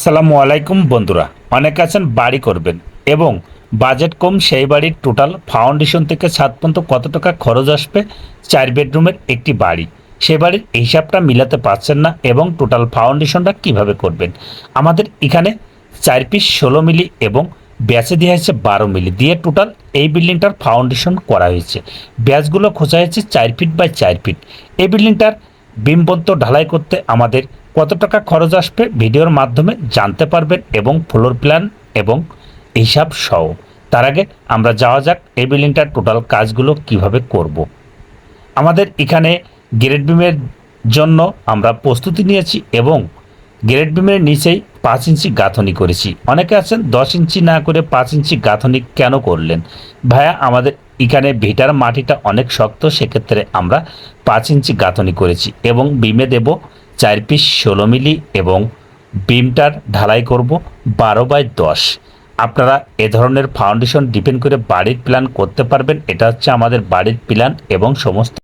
আসসালামু আলাইকুম বন্ধুরা। অনেক আছেন, বাড়ি করবেন। এবং বাজেট কম, সেই বাড়ির টোটাল ফাউন্ডেশন থেকে ছাদ পর্যন্ত কত টাকা খরচ আসবে? চার বেডরুমের একটি বাড়ি। সে বাড়ির হিসাবটা মিলাতে পারছেন না এবং টোটাল ফাউন্ডেশনটা কীভাবে করবেন? আমাদের এখানে চার পিস ষোলো মিলি এবং ব্যাচে দেওয়া হয়েছে বারো মিলি। দিয়ে টোটাল এই বিল্ডিংটার ফাউন্ডেশন করা হয়েছে। ব্যাচগুলো খোঁজা হয়েছে চার ফিট বাই চার ফিট এই বিল্ডিংটার বিমবন্ত ঢালাই করতে আমাদের কত টাকা খরচ আসবে ভিডিওর মাধ্যমে জানতে পারবেন এবং ফ্লোর প্ল্যান এবং হিসাব সহ তার আগে আমরা যাওয়া যাক এই বিল্ডিংটার টোটাল কাজগুলো কীভাবে করব। আমাদের এখানে গ্রেড বিমের জন্য আমরা প্রস্তুতি নিয়েছি এবং গ্রেড বিমের নিচেই পাঁচ ইঞ্চি গাঁথনি করেছি। অনেকে আছেন, দশ ইঞ্চি না করে পাঁচ ইঞ্চি গাঁথনি কেন করলেন? ভাইয়া, আমাদের এখানে ভিটার মাটিটা অনেক শক্ত, সেক্ষেত্রে আমরা পাঁচ ইঞ্চি গাঁথনি করেছি এবং বিমে দেব চার পিস ষোলো মিলি এবং বিমটার ঢালাই করব বারো বাই দশ। আপনারা এ ধরনের ফাউন্ডেশন ডিপেন্ড করে বাড়ির প্ল্যান করতে পারবেন। এটা হচ্ছে আমাদের বাড়ির প্ল্যান এবং সমস্ত